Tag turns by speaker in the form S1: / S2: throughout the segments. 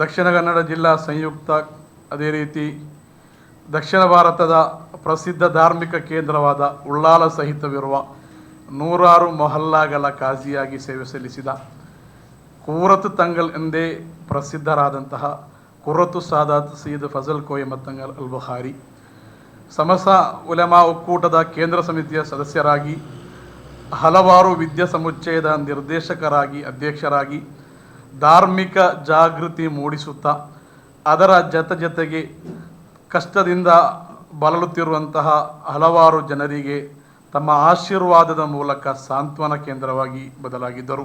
S1: ದಕ್ಷಿಣ ಕನ್ನಡ ಜಿಲ್ಲಾ ಸಂಯುಕ್ತ, ಅದೇ ರೀತಿ ದಕ್ಷಿಣ ಭಾರತದ ಪ್ರಸಿದ್ಧ ಧಾರ್ಮಿಕ ಕೇಂದ್ರವಾದ ಉಳ್ಳಾಲ ಸಹಿತವಿರುವ ನೂರಾರು ಮೊಹಲ್ಲಾಗಲ ಕಾಜಿಯಾಗಿ ಸೇವೆ ಸಲ್ಲಿಸಿದ ಕೂರತು ತಂಗಲ್ ಎಂದೇ ಪ್ರಸಿದ್ಧರಾದಂತಹ ಕುರತು ಸಾದಾತ್ ಸೀದ್ ಫಜಲ್ ಕೋಯಮ ಮತ್ತಂಗಲ್ ಅಲ್ ಬುಹಾರಿ ಸಮಸ ಉಲೆಮಾ ಒಕ್ಕೂಟದ ಕೇಂದ್ರ ಸಮಿತಿಯ ಸದಸ್ಯರಾಗಿ ಹಲವಾರು ವಿದ್ಯಾ ಸಮುಚ್ಚಯದ ನಿರ್ದೇಶಕರಾಗಿ, ಅಧ್ಯಕ್ಷರಾಗಿ ಧಾರ್ಮಿಕ ಜಾಗೃತಿ ಮೂಡಿಸುತ್ತಾ ಅದರ ಜತೆ ಜತೆಗೆ ಕಷ್ಟದಿಂದ ಬಳಲುತ್ತಿರುವಂತಹ ಹಲವಾರು ಜನರಿಗೆ ತಮ್ಮ ಆಶೀರ್ವಾದದ ಮೂಲಕ ಸಾಂತ್ವನ ಕೇಂದ್ರವಾಗಿ ಬದಲಾಗಿದ್ದರು.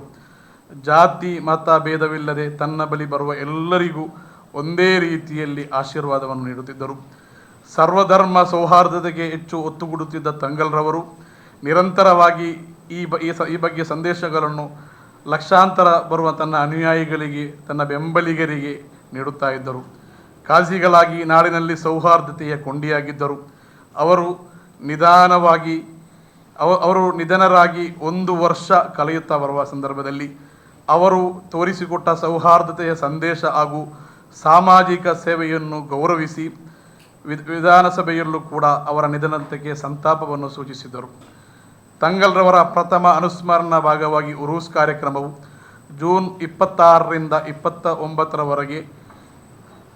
S1: ಜಾತಿ, ಮತ ಭೇದವಿಲ್ಲದೆ ತನ್ನ ಬಳಿ ಬರುವ ಎಲ್ಲರಿಗೂ ಒಂದೇ ರೀತಿಯಲ್ಲಿ ಆಶೀರ್ವಾದವನ್ನು ನೀಡುತ್ತಿದ್ದರು. ಸರ್ವಧರ್ಮ ಸೌಹಾರ್ದತೆಗೆ ಹೆಚ್ಚು ಒತ್ತು ಕೊಡುತ್ತಿದ್ದ ತಂಗಲ್ರವರು ನಿರಂತರವಾಗಿ ಈ ಬ, ಈ ಬಗ್ಗೆ ಸಂದೇಶಗಳನ್ನು ಲಕ್ಷಾಂತರ ಬರುವ ತನ್ನ ಅನುಯಾಯಿಗಳಿಗೆ, ತನ್ನ ಬೆಂಬಲಿಗರಿಗೆ ನೀಡುತ್ತಾ ಇದ್ದರು. ಕಾಜಿಗಳಾಗಿ ನಾಡಿನಲ್ಲಿ ಸೌಹಾರ್ದತೆಯ ಕೊಂಡಿಯಾಗಿದ್ದರು. ಅವರು ನಿಧಾನವಾಗಿ, ಅವ, ಅವರು ನಿಧನರಾಗಿ ಒಂದು ವರ್ಷ ಕಳೆಯುತ್ತಾ ಬರುವ ಸಂದರ್ಭದಲ್ಲಿ ಅವರು ತೋರಿಸಿಕೊಟ್ಟ ಸೌಹಾರ್ದತೆಯ ಸಂದೇಶ ಹಾಗೂ ಸಾಮಾಜಿಕ ಸೇವೆಯನ್ನು ಗೌರವಿಸಿ ವಿಧಾನಸಭೆಯಲ್ಲೂ ಕೂಡ ಅವರ ನಿಧನಕ್ಕೆ ಸಂತಾಪವನ್ನು ಸೂಚಿಸಿದರು. ತಂಗಲ್ರವರ ಪ್ರಥಮ ಅನುಸ್ಮರಣ ಭಾಗವಾಗಿ ಉರೂಸ್ ಕಾರ್ಯಕ್ರಮವು ಜೂನ್ ಇಪ್ಪತ್ತಾರರಿಂದ ಇಪ್ಪತ್ತ ಒಂಬತ್ತರವರೆಗೆ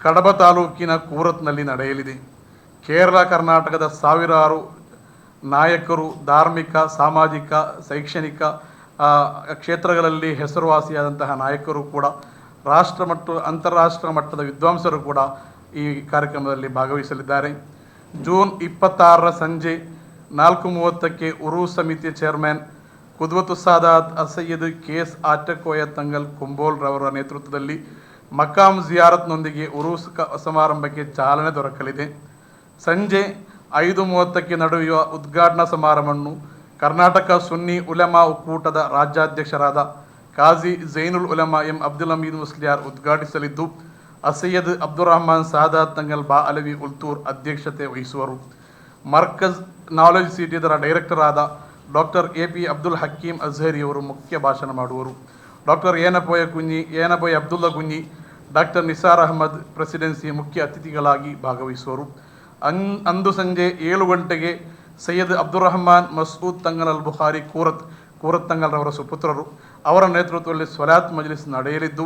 S1: ಕಡಬ ತಾಲೂಕಿನ ಕೂರತ್ನಲ್ಲಿ ನಡೆಯಲಿದೆ. ಕೇರಳ, ಕರ್ನಾಟಕದ ಸಾವಿರಾರು ನಾಯಕರು ಧಾರ್ಮಿಕ, ಸಾಮಾಜಿಕ, ಶೈಕ್ಷಣಿಕ ಕ್ಷೇತ್ರಗಳಲ್ಲಿ ಹೆಸರುವಾಸಿಯಾದಂತಹ ನಾಯಕರು ಕೂಡ, ರಾಷ್ಟ್ರ ಮತ್ತು ಅಂತಾರಾಷ್ಟ್ರ ಮಟ್ಟದ ವಿದ್ವಾಂಸರು ಕೂಡ ಈ ಕಾರ್ಯಕ್ರಮದಲ್ಲಿ ಭಾಗವಹಿಸಲಿದ್ದಾರೆ. ಜೂನ್ ಇಪ್ಪತ್ತಾರರ ಸಂಜೆ ನಾಲ್ಕು ಮೂವತ್ತಕ್ಕೆ ಉರು ಸಮಿತಿಯ chairman Qudwathu Sadat Assayyid K S Attakoya Thangal Kumbol ರವರ ನೇತೃತ್ವದಲ್ಲಿ ಮಕಾಮ್ ಜಿಯಾರತ್ನೊಂದಿಗೆ ಉರೂಸ್ ಕ- ಸಮಾರಂಭಕ್ಕೆ ಚಾಲನೆ ದೊರಕಲಿದೆ. ಸಂಜೆ ಐದು ಮೂವತ್ತಕ್ಕೆ ನಡೆಯುವ ಉದ್ಘಾಟನಾ ಸಮಾರಂಭವನ್ನು ಕರ್ನಾಟಕ ಸುನ್ನಿ ಉಲೆಮಾ ಒಕ್ಕೂಟದ ರಾಜ್ಯಾಧ್ಯಕ್ಷರಾದ ಕಾಜಿ ಜೈನುಲ್ ಉಲೆಮಾ ಎಂ ಅಬ್ದುಲ್ ಹಮೀದ್ ಮುಸ್ಲಿಯಾರ್ ಉದ್ಘಾಟಿಸಲಿದ್ದು, ಅಸಯ್ಯದ್ ಅಬ್ದುರಹಮಾನ್ ಸಾದಾತ್ ತಂಗಲ್ ಬಾ ಅಲವಿ ಉಲ್ತೂರ್ ಅಧ್ಯಕ್ಷತೆ ವಹಿಸುವರು. ಮರ್ಕಜ್ ನಾಲೆಜ್ ಸಿಟಿ ಇದರ ಡೈರೆಕ್ಟರ್ ಆದ doctor A P Abdul Hakeem ಅವರು ಮುಖ್ಯ ಭಾಷಣ ಮಾಡುವರು. Doctor Yenepoya Kunhi Yenepoya Abdulla Kunhi doctor Nisar Ahmed presidency ಮುಖ್ಯ ಅತಿಥಿಗಳಾಗಿ ಭಾಗವಹಿಸುವರು. ಅನ್, ಅಂದು ಸಂಜೆ ಏಳು ಗಂಟೆಗೆ ಸೈಯದ್ ಅಬ್ದುಲ್ ರಹಮಾನ್ ಮಸೂದ್ ತಂಗಲ್ ಅಲ್ ಬುಖಾರಿ ಕೂರತ್ ಕೂರತ್ ತಂಗಲ್ರವರ ಸುಪುತ್ರರು. ಅವರ ನೇತೃತ್ವದಲ್ಲಿ ಸ್ವಲಾತ್ ಮಜ್ಲಿಸ್ ನಡೆಯಲಿದ್ದು,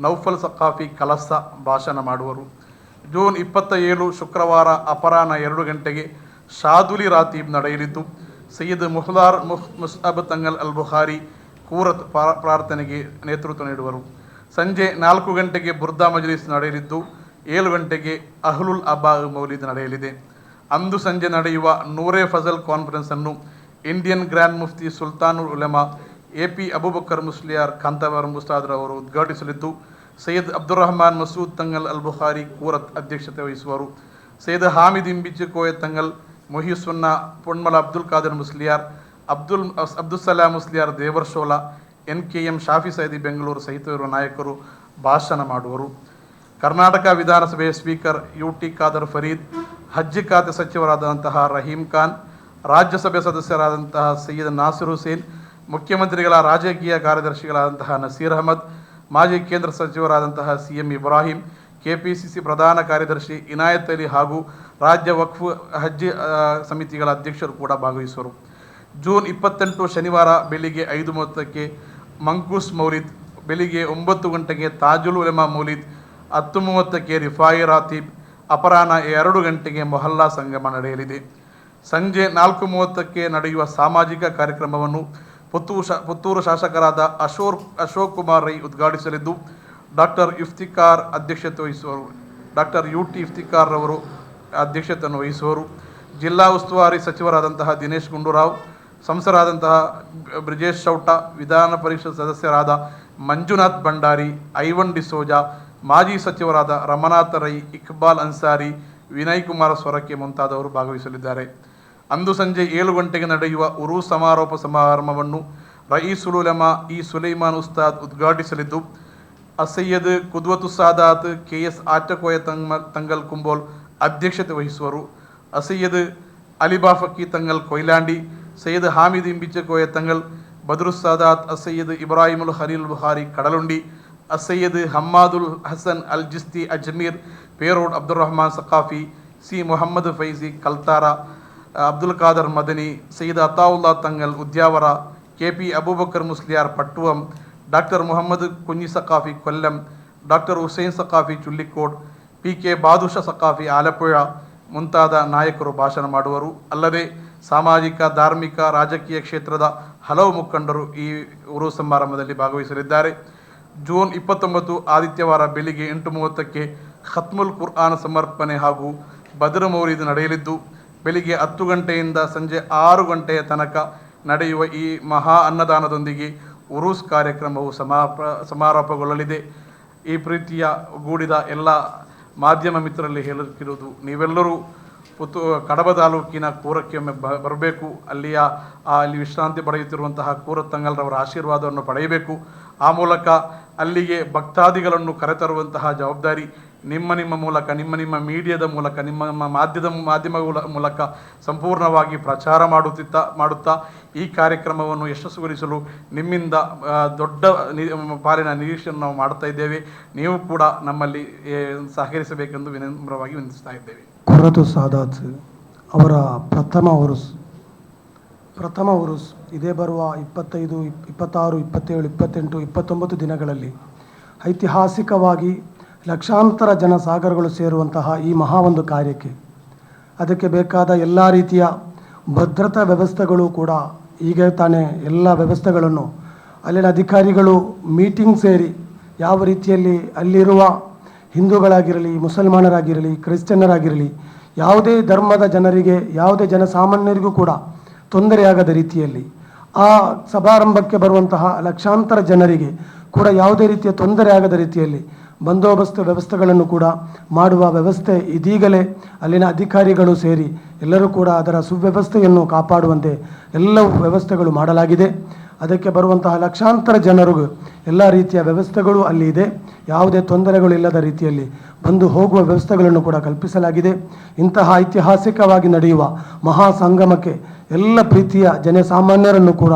S1: ನೌಫಲ್ ಸಖಾಫಿ ಕಲಸ ಭಾಷಣ ಮಾಡುವರು. ಜೂನ್ ಇಪ್ಪತ್ತ ಏಳು ಶುಕ್ರವಾರ ಅಪರಾಹ್ನ ಎರಡು ಗಂಟೆಗೆ ಶಾದುಲಿ ರಾತೀಬ್ ನಡೆಯಲಿದ್ದು ಸೈಯದ್ ಮುಹ್ಲಾರ್ ಮುಹ್ ಮುಸ್ಅಬ್ ತಂಗಲ್ ಅಲ್ ಬುಖಾರಿ ಕೂರತ್ ಪ್ರಾರ್ಥನೆಗೆ ನೇತೃತ್ವ ನೀಡುವರು ಸಂಜೆ ನಾಲ್ಕು ಗಂಟೆಗೆ ಬುರ್ದಾ ಮಜ್ಲಿಸ್ ನಡೆಯಲಿದ್ದು ಏಳು ಗಂಟೆಗೆ ಅಹ್ಲುಲ್ ಅಬಾ ಮೌಲಿದ್ ನಡೆಯಲಿದೆ ಅಂದು ಸಂಜೆ ನಡೆಯುವ ನೂರೇ ಫಜಲ್ ಕಾನ್ಫರೆನ್ಸ್ ಅನ್ನು Indian grand Mufti Sultanul Ulema A P Abubakkar Musliyar Kanthavar ಮುಸ್ತಾದ್ರ ಅವರು ಉದ್ಘಾಟಿಸಲಿದ್ದು ಸೈಯದ್ ಅಬ್ದುರಹಮಾನ್ ಮಸೂದ್ ತಂಗಲ್ ಅಲ್ ಬುಖಾರಿ ಕೂರತ್ ಅಧ್ಯಕ್ಷತೆ ವಹಿಸುವರು Syed Hamid Imbichi Thangal ಮೊಹಿಸುನ್ನ Ponmala Abdul Khader Musliyar, Abdul Abdul Salam Musliyar Devarshola N K M Shafi Saidi Bengaluru ಇರುವ ನಾಯಕರು ಭಾಷಣ ಮಾಡುವರು. ಕರ್ನಾಟಕ ವಿಧಾನಸಭೆಯ speaker U T Khader Fareed, Hajji ಖಾತೆ ಸಚಿವರಾದಂತಹ ರಹೀಂ ಖಾನ್, ರಾಜ್ಯಸಭೆ ಸದಸ್ಯರಾದಂತಹ ಸೈಯದ್ ನಾಸಿರ್ ಹುಸೇನ್, ಮುಖ್ಯಮಂತ್ರಿಗಳ ರಾಜಕೀಯ ಕಾರ್ಯದರ್ಶಿಗಳಾದಂತಹ ನಸೀರ್ ಅಹಮದ್, ಮಾಜಿ ಕೇಂದ್ರ ಸಚಿವರಾದಂತಹ ಸಿ ಎಂ ಇಬ್ರಾಹಿಂ ಕೆಪಿಸಿಸಿ ಪ್ರಧಾನ ಕಾರ್ಯದರ್ಶಿ ಇನಾಯತ್ ಅಲಿ ಹಾಗೂ ರಾಜ್ಯ ವಕ್ಫ್ ಹಜ್ ಸಮಿತಿಗಳ ಅಧ್ಯಕ್ಷರು ಕೂಡ ಭಾಗವಹಿಸುವರು. ಜೂನ್ ಇಪ್ಪತ್ತೆಂಟು ಶನಿವಾರ ಬೆಳಿಗ್ಗೆ ಐದು ಮೂವತ್ತಕ್ಕೆ ಮಂಕೂಸ್ ಮೌಲಿದ್, ಬೆಳಿಗ್ಗೆ ಒಂಬತ್ತು ಗಂಟೆಗೆ ತಾಜುಲ್ ಉಲೆಮಾ ಮೌಲಿದ್, ಹತ್ತು ಮೂವತ್ತಕ್ಕೆ ರಿಫಾಯಿ ರಾತೀಬ್ ಅಪರಾಹ್ನ ಎರಡು ಗಂಟೆಗೆ ಮೊಹಲ್ಲಾ ಸಂಗಮ ನಡೆಯಲಿದೆ. ಸಂಜೆ ನಾಲ್ಕು ಮೂವತ್ತಕ್ಕೆ ನಡೆಯುವ ಸಾಮಾಜಿಕ ಕಾರ್ಯಕ್ರಮವನ್ನು ಪುತ್ತೂರು ಶಾ, ಪುತ್ತೂರು ಶಾಸಕರಾದ ಅಶೋಕ್ ಅಶೋಕ್ ಕುಮಾರ್ ರೈ ಉದ್ಘಾಟಿಸಲಿದ್ದು ಡಾಕ್ಟರ್ ಇಫ್ತಿಕಾರ್ ಅಧ್ಯಕ್ಷತೆ ವಹಿಸುವರು. ಡಾಕ್ಟರ್ ಯು ಟಿ ಇಫ್ತಿಕಾರ್ ಅವರು ಅಧ್ಯಕ್ಷತೆಯನ್ನು ವಹಿಸುವರು. ಜಿಲ್ಲಾ ಉಸ್ತುವಾರಿ ಸಚಿವರಾದಂತಹ ದಿನೇಶ್ ಗುಂಡೂರಾವ್ ಸಂಸದರಾದಂತಹ ಬ್ರಿಜೇಶ್ ಚೌಟ ವಿಧಾನ ಪರಿಷತ್ ಸದಸ್ಯರಾದ ಮಂಜುನಾಥ್ ಭಂಡಾರಿ, ಐವನ್ ಡಿಸೋಜಾ, ಮಾಜಿ ಸಚಿವರಾದ ರಮನಾಥ ರೈ, ಇಕ್ಬಾಲ್ ಅನ್ಸಾರಿ, ವಿನಯ್ ಕುಮಾರ ಸ್ವರಕ್ಕೆ ಮುಂತಾದವರು ಭಾಗವಹಿಸಲಿದ್ದಾರೆ. ಅಂದು ಸಂಜೆ ಏಳು ಗಂಟೆಗೆ ನಡೆಯುವ ಉರು ಸಮಾರೋಪ ಸಮಾರಂಭವನ್ನು ರಯೀಸುಲುಲಮಾ ಇ ಸುಲೈಮಾನ್ ಉಸ್ತಾದ್ ಉದ್ಘಾಟಿಸಲಿದ್ದು ಅಸಯ್ಯದ್ ಕುದ್ವತು ಸಾದಾತ್ ಕೆ ಎಸ್ ಆಟಕೋಯ ತಂಗ ತಂಗಲ್ ಕುಂಬೋಲ್ ಅಧ್ಯಕ್ಷತೆ ವಹಿಸುವರು ಅಸಯ್ಯದ್ ಅಲಿಬಾ ಫಕಿ Thangal ಕೊಯ್ಲಾಂಡಿ Syed ಹಾಮಿದ್ ಇಂಬಿಚೆ Koya Thangal ಬದ್ರು ಸಾದಾತ್ ಅಸಯ್ಯದ್ ಇಬ್ರಾಹಿಮುಲ್ ಹಲೀಲ್ Buhari Kadalundi Assayyid Hammadul Hasan Al Jisti Ajmer Perod Abdul Rahman Saqafi C Mohammed Faizi Kalthara Abdul Khader Madani Sayyid Athaulla Thangal Udyavara K P Abubakar Muhammad Kunhi doctor Kollam doctor Hussain Saqafi Badusha P K Badusha Saqafi Alappuzha ಮುಂತಾದ ನಾಯಕರು ಭಾಷಣ ಮಾಡುವರು. ಅಲ್ಲದೆ ಸಾಮಾಜಿಕ, ಧಾರ್ಮಿಕ, ರಾಜಕೀಯ ಕ್ಷೇತ್ರದ ಹಲವು ಮುಖಂಡರು ಈ ಉರು ಸಮಾರಂಭದಲ್ಲಿ ಭಾಗವಹಿಸಲಿದ್ದಾರೆ. ಜೂನ್ ಇಪ್ಪತ್ತೊಂಬತ್ತು ಆದಿತ್ಯವಾರ ಬೆಳಿಗ್ಗೆ ಎಂಟು ಮೂವತ್ತಕ್ಕೆ ಖತ್ಮುಲ್ ಕುರ್ಆನ್ ಸಮರ್ಪಣೆ ಹಾಗೂ ಬದರ್ ಮೌಲಿದ್ ನಡೆಯಲಿದ್ದು, ಬೆಳಿಗ್ಗೆ ಹತ್ತು ಗಂಟೆಯಿಂದ ಸಂಜೆ ಆರು ಗಂಟೆಯ ತನಕ ನಡೆಯುವ ಈ ಮಹಾ ಅನ್ನದಾನದೊಂದಿಗೆ ಉರೂಸ್ ಕಾರ್ಯಕ್ರಮವು ಸಮಾಪ, ಸಮಾರೋಪಗೊಳ್ಳಲಿದೆ. ಈ ಪ್ರೀತಿಯ ಗೂಡಿದ ಎಲ್ಲ ಮಾಧ್ಯಮ ಮಿತ್ರರಲ್ಲಿ ಹೇಳುತ್ತಿರುವುದು, ನೀವೆಲ್ಲರೂ ಪುತ್ತು, ಕಡಬ ತಾಲೂಕಿನ ಕೂರಕ್ಕೆ ಒಮ್ಮೆ ಬ, ಬರಬೇಕು. ಅಲ್ಲಿಯ ಅಲ್ಲಿ ವಿಶ್ರಾಂತಿ ಪಡೆಯುತ್ತಿರುವಂತಹ ಕೂರ ತಂಗಲ್ರವರ ಆಶೀರ್ವಾದವನ್ನು ಪಡೆಯಬೇಕು. ಆ ಮೂಲಕ ಅಲ್ಲಿಗೆ ಭಕ್ತಾದಿಗಳನ್ನು ಕರೆತರುವಂತಹ ಜವಾಬ್ದಾರಿ ನಿಮ್ಮ ನಿಮ್ಮ ಮೂಲಕ, ನಿಮ್ಮ ನಿಮ್ಮ ಮೀಡಿಯಾದ ಮೂಲಕ, ನಿಮ್ಮ ನಿಮ್ಮ ಮಾಧ್ಯಮದ ಮಾಧ್ಯಮಗಳ ಮೂಲಕ ಸಂಪೂರ್ಣವಾಗಿ ಪ್ರಚಾರ ಮಾಡುತ್ತಿತ್ತ, ಮಾಡುತ್ತಾ ಈ ಕಾರ್ಯಕ್ರಮವನ್ನು ಯಶಸ್ಸುಗೊಳಿಸಲು ನಿಮ್ಮಿಂದ ದೊಡ್ಡ ಪಾಲಿನ ನಿರೀಕ್ಷೆಯನ್ನು ನಾವು ಮಾಡ್ತಾ ಇದ್ದೇವೆ. ನೀವು ಕೂಡ ನಮ್ಮಲ್ಲಿ ಸಹಕರಿಸಬೇಕೆಂದು ವಿನಮ್ರವಾಗಿ ವಿನಿಸ್ತಾ ಇದ್ದೇವೆ.
S2: ಕೊರತು ಸಾದಾತ್ ಅವರ ಪ್ರಥಮ ಉರುಸ್ ಪ್ರಥಮ ಉರುಸ್ ಇದೇ ಬರುವ ಇಪ್ಪತ್ತೈದು, ಇಪ್- ಇಪ್ಪತ್ತಾರು, ಇಪ್ಪತ್ತೇಳು, ಇಪ್ಪತ್ತೆಂಟು, ಇಪ್ಪತ್ತೊಂಬತ್ತು ದಿನಗಳಲ್ಲಿ ಐತಿಹಾಸಿಕವಾಗಿ ಲಕ್ಷಾಂತರ ಜನಸಾಗರಗಳು ಸೇರುವಂತಹ ಈ ಮಹಾ ಒಂದು ಕಾರ್ಯಕ್ಕೆ ಅದಕ್ಕೆ ಬೇಕಾದ ಎಲ್ಲ ರೀತಿಯ ಭದ್ರತಾ ವ್ಯವಸ್ಥೆಗಳು ಕೂಡ ಈಗ ತಾನೇ ಎಲ್ಲ ವ್ಯವಸ್ಥೆಗಳನ್ನು ಅಲ್ಲಿನ ಅಧಿಕಾರಿಗಳು ಮೀಟಿಂಗ್ ಸೇರಿ ಯಾವ ರೀತಿಯಲ್ಲಿ ಅಲ್ಲಿರುವ ಹಿಂದೂಗಳಾಗಿರಲಿ, ಮುಸಲ್ಮಾನರಾಗಿರಲಿ, ಕ್ರಿಶ್ಚಿಯನ್ನರಾಗಿರಲಿ ಯಾವುದೇ ಧರ್ಮದ ಜನರಿಗೆ, ಯಾವುದೇ ಜನಸಾಮಾನ್ಯರಿಗೂ ಕೂಡ ತೊಂದರೆಯಾಗದ ರೀತಿಯಲ್ಲಿ ಆ ಸಭಾರಂಭಕ್ಕೆ ಬರುವಂತಹ ಲಕ್ಷಾಂತರ ಜನರಿಗೆ ಕೂಡ ಯಾವುದೇ ರೀತಿಯ ತೊಂದರೆ ಆಗದ ರೀತಿಯಲ್ಲಿ ಬಂದೋಬಸ್ತ್ ವ್ಯವಸ್ಥೆಗಳನ್ನು ಕೂಡ ಮಾಡುವ ವ್ಯವಸ್ಥೆ ಇದೀಗಲೇ ಅಲ್ಲಿನ ಅಧಿಕಾರಿಗಳು ಸೇರಿ ಎಲ್ಲರೂ ಕೂಡ ಅದರ ಸುವ್ಯವಸ್ಥೆಯನ್ನು ಕಾಪಾಡುವಂತೆ ಎಲ್ಲವೂ ವ್ಯವಸ್ಥೆಗಳು ಮಾಡಲಾಗಿದೆ. ಅದಕ್ಕೆ ಬರುವಂತಹ ಲಕ್ಷಾಂತರ ಜನರಿಗೂ ಎಲ್ಲ ರೀತಿಯ ವ್ಯವಸ್ಥೆಗಳು ಅಲ್ಲಿ ಇದೆ. ಯಾವುದೇ ತೊಂದರೆಗಳು ಇಲ್ಲದ ರೀತಿಯಲ್ಲಿ ಬಂದು ಹೋಗುವ ವ್ಯವಸ್ಥೆಗಳನ್ನು ಕೂಡ ಕಲ್ಪಿಸಲಾಗಿದೆ. ಇಂತಹ ಐತಿಹಾಸಿಕವಾಗಿ ನಡೆಯುವ ಮಹಾ ಸಂಗಮಕ್ಕೆ ಎಲ್ಲ ಪ್ರೀತಿಯ ಜನಸಾಮಾನ್ಯರನ್ನು ಕೂಡ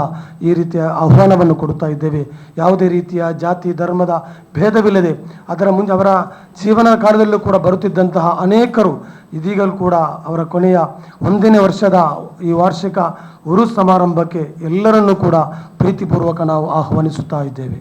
S2: ಈ ರೀತಿಯ ಆಹ್ವಾನವನ್ನು ಕೊಡುತ್ತಾ ಇದ್ದೇವೆ. ಯಾವುದೇ ರೀತಿಯ ಜಾತಿ, ಧರ್ಮದ ಭೇದವಿಲ್ಲದೆ ಅದರ ಮುಂದೆ ಅವರ ಜೀವನ ಕಾಲದಲ್ಲೂ ಕೂಡ ಬರುತ್ತಿದ್ದಂತಹ ಅನೇಕರು ಇದೀಗಲೂ ಕೂಡ ಅವರ ಕೊನೆಯ ಒಂದನೇ ವರ್ಷದ ಈ ವಾರ್ಷಿಕ ಉರು ಸಮಾರಂಭಕ್ಕೆ ಎಲ್ಲರನ್ನೂ ಕೂಡ ಪ್ರೀತಿಪೂರ್ವಕ ನಾವು ಆಹ್ವಾನಿಸುತ್ತಾ ಇದ್ದೇವೆ.